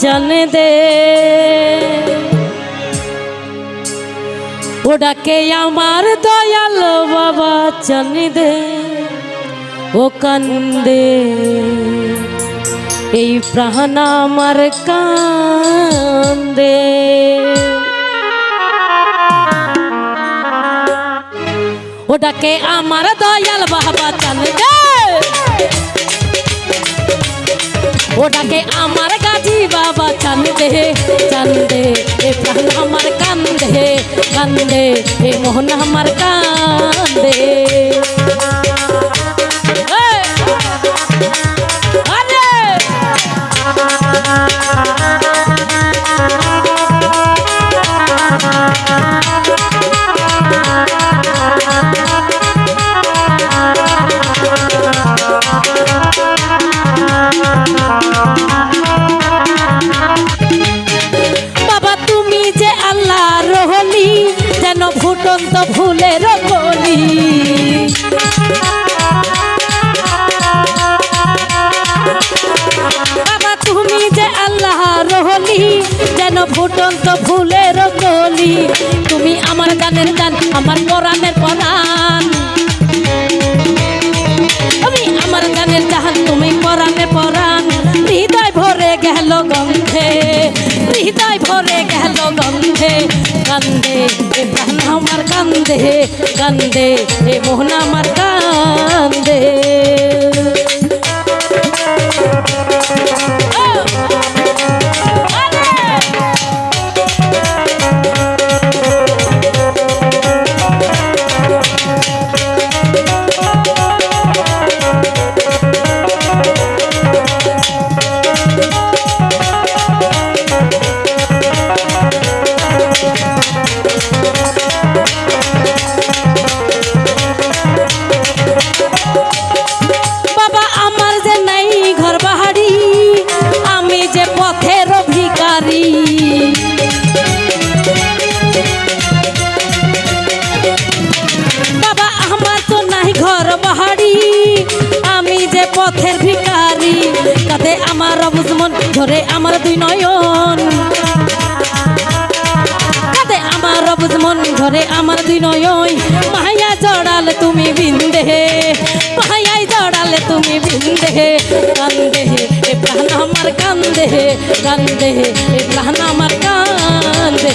চন দে। ওটাকে আমার দয়াল বাবা চন দে। ও কান্দে। এই প্রাণ আমার কান্দে। ওটাকে আমার দয়াল বাবা চান ওটাকে আমার বাবা চান দে চান দে এ প্রাণ আমার কান্দে কান্দে এ মোহন আমার কান্দে এই! আরে! যেন ফুটন্ত ফুলের গলি বাবা, তুমি যে আল্লাহ রহলি, যেন ফুটন্ত ফুলের তুমি আমার গানের গান, আমার পরাণের পরাণ তুমি আমার গানের জাহান, তুমি পরাণে পরাণ। হৃদয় ভরে গেল গন্ধে, হৃদয় ভরে গেল গন্ধে। কান্দে এ প্রাণ আমার কান্দে কান্দে এ মোহন কান্দে। পথের ভিকারি কাঁধে আমার অবুজমন ধরে আমার দুই নয়ন। কাঁধে আমার অবুজমন ধরে আমার দুই নয়ন। মায়া জড়ালে তুমি বিন্দে মায়াই জড়ালে তুমি বিন্দে কান্দে এ প্রাণ আমার কান্দে কান্দে এ প্রাণ আমার কান্দে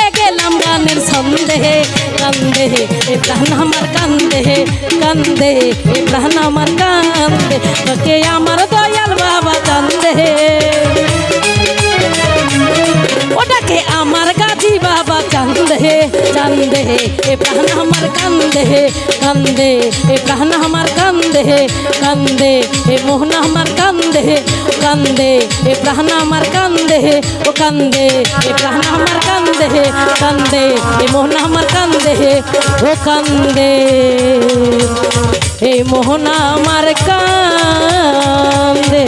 গানের ছন্দে, কান্দে, এ প্রাণ আমার কান্দে কান্দে, এ প্রাণ আমার কান্দে, তোকে আমার দয়াল বাবা কান্দে। ওটাকে আমার গাজি বাবা কান্দে কান্দে, এ প্রাণ আমার কান্দে কান্দে, এ প্রাণ আমার কান্দে কান্দে, এ মোহন আমার কান্দে কান্দে এ প্রাণ আমার কান্দে ও কান্দে এ প্রাণ আমার কান্দে কান্দে এ মোহন আমার কান্দে ও কান্দে এ মোহন আমার কান্দে